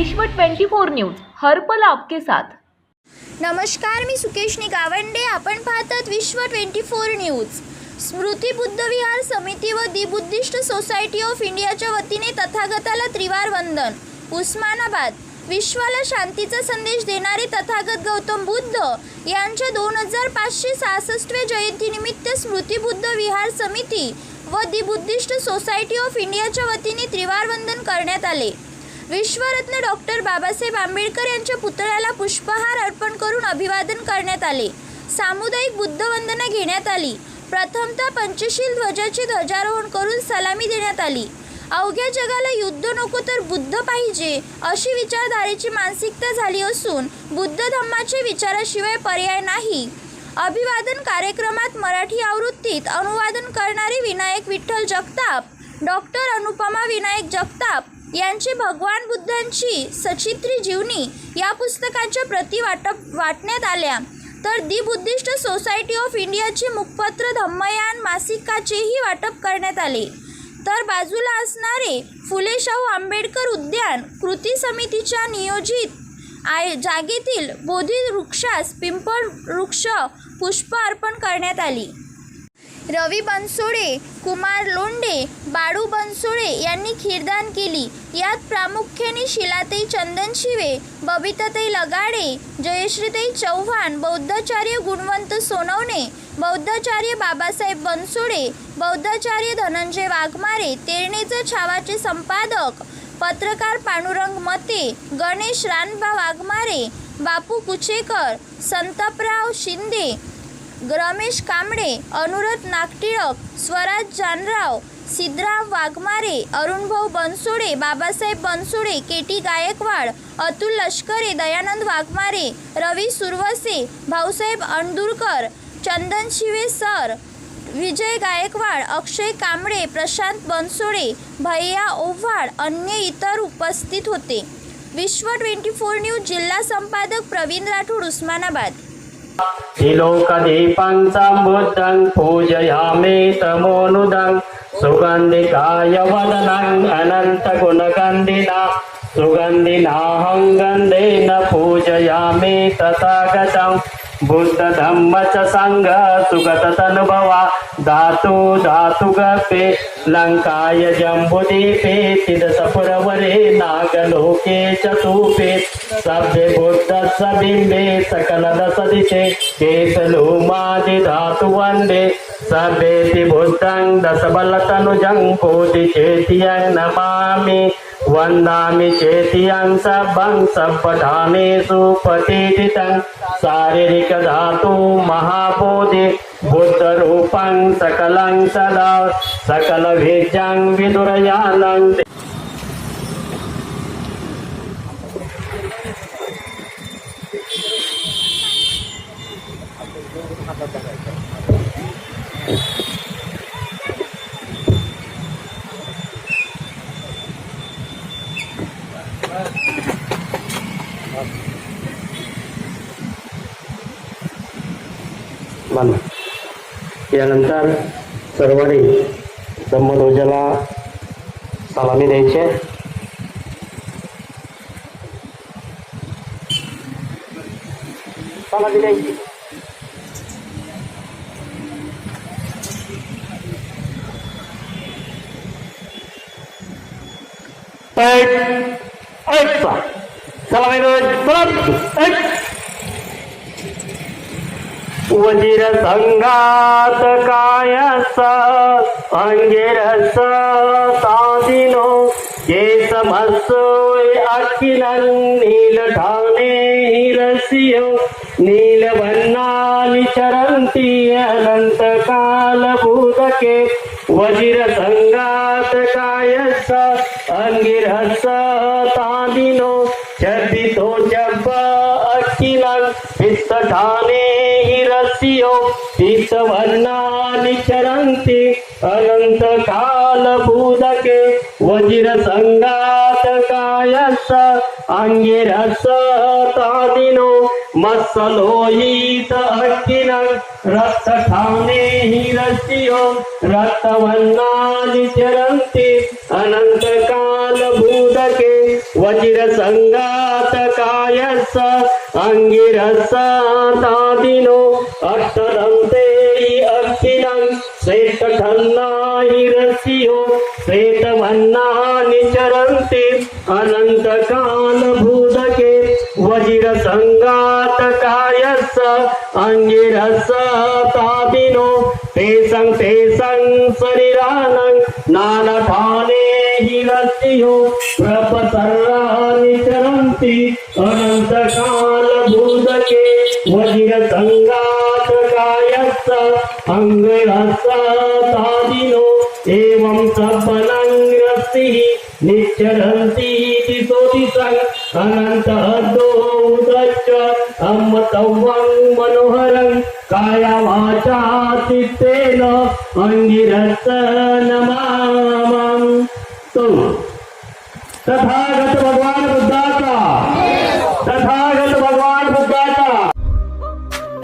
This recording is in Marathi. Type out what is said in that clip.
विश्व 24 न्यूज हरपल आपके साथ. नमस्कार मी सुकेशनी गावंडे आपण पाहतात Vishwa twenty four news. Smriti Buddha Vihar Samiti व दि बुद्धिस्ट सोसायटी ऑफ इंडियाच्या वतीने तथागताला त्रिवार वंदन. उस्मानाबाद. विश्वाला शांतीचा संदेश देणारे तथागत गौतम बुद्ध यांच्या दोन हजार पाचशे सहासष्टव्या जयंतीनिमित्त स्मृती बुद्ध विहार समिती व दि बुद्धिस्ट सोसायटी ऑफ इंडियाच्या वतीने त्रिवार वंदन करण्यात आले. विश्वरत्न डॉक्टर बाबासाहेब आंबेडकर यांच्या पुतळ्याला पुष्पहार अर्पण करून अभिवादन करण्यात आले. सामुदायिक बुद्धवंदना घेण्यात आली. प्रथमतः पंचशील ध्वजाचे ध्वजारोहण करून सलामी देण्यात आली. अवघ्या जगाला युद्ध नको तर बुद्ध पाहिजे अशी विचारधारेची मानसिकता झाली असून बुद्ध धम्माच्या विचाराशिवाय पर्याय नाही. अभिवादन कार्यक्रमात मराठी आवृत्तीत अनुवादन करणारे विनायक विठ्ठल जगताप डॉक्टर अनुपमा विनायक जगताप यांची भगवान बुद्धांची सचित्री जीवनी या पुस्तकाच्या प्रती वाटप वाटण्यात आल्या. तर दी बुद्धिस्ट सोसायटी ऑफ इंडियाचे मुखपत्र धम्मयान मासिकाचेही वाटप करण्यात आले. तर बाजूला असणारे फुले शाहू आंबेडकर उद्यान कृती समितीच्या नियोजित आय जागेतील बोधी वृक्षास पिंपळ वृक्ष पुष्प अर्पण करण्यात आली. रवी बनसोडे कुमार लोंडे बाळू बनसुळे यांनी खीरदान केली. यात प्रामुख्याने शिलाताई चंदन शिवे बबिताताई लगाडे जयश्रीताई चव्हाण बौद्धाचार्य गुणवंत सोनवणे बौद्धाचार्य बाबासाहेब बनसुळे बौद्धाचार्य धनंजय वाघमारे तेरणेचं छावाचे संपादक पत्रकार Pandurang Mate Ganesh Ranba Waghmare Bapu Kuchekar Santaprao Shinde Ramesh Kamble Anurat Nagtilak Swaraj Janrao Siddharam Waghmare Arunbhau Bansode Babasaheb Bansode K T Gaikwad Atul Lashkare Dayanand Waghmare Ravi Suravase Bhausaheb Andurkar Chandan Shive sir Vijay Gaikwad Akshay Kamble Prashant Bansode Bhaiya Ovhad अन्य इतर उपस्थित होते. विश्व ट्वेंटी फोर न्यूज जिल्हा संपादक प्रवीण राठोड उस्मानाबाद. त्रिलोकदीपं बुद्धं पूजयामे तमोनुदं. सुगन्धिकाय वदनम् अनन्तगुणगन्धिना सुगन्धिनाहं गन्धेन पूजयामि तथा तथागतं बुद्धधम्म च सङ्घ सुगततनुभवा ధాతు ధాతుగపే లంకాయ జంబుదీపే తిరసపురవరే నాగలోకే చతూపే సభ్య బుద్ధ సబింబే సకలద సదిశే కేతలు మాది ధాతు వందే సభేతి బుద్ధం దశబలతను జంకోది చేతియం నమామి वन्दामि चेतियं सभं सपठानेषु प्रतिदितं शारीरिकधातु महाबोधि बुद्धरूपं सकलं सदा। सकलभेजं विदुरयानं मान यानंतर सर्वांनी ब्रह्मध्वजाला सलामी द्यायचे सलामी द्यायची ऐक ऐकचा सलामी द्यायची वजीर संगात कायस अंगिरस तादिनो केस समसोय अखिल नील ठाणे हिरसियो नीलभन्नानि चरन्ति अनंत काल भूतके वजीर संगात कायस अंगिरस तादिनो चर्दितो जब्ब अखिलन पित्त जातीयो तीच वर्णानि चरन्ति अनंत काल भूदके वज्र संगात कायस अंगिरस तादिनो मत्सलोहित अक्किन रक्त ठाणे हिरसियो रक्तवर्णानि चरन्ति अनंत काल भूदके वज्र संगात अंगिरस अष्टदन्ते अक्षिणं श्वेतखन्ना हिरस्यो श्वेतवन्ना निचरन्ति अनन्तकालभूतके वज्र संगात कायस अंगिरस तादिनो तेसं तेसं शरीरानं नानपाने हिरस्यो प्रपसर्राणि चरन्ति अनन्तकालभूतके अङ्गरसादिनो एवं सपनङ्ग्रस्तिः निश्चरन्ति इति सोदिसङ् अनन्तदोदश्च अमतवं मनोहरं कायवाचा चित्तेन अङ्गिरस नमामं। तो तथागत भगवान बुद्धाचा तथागत भगवान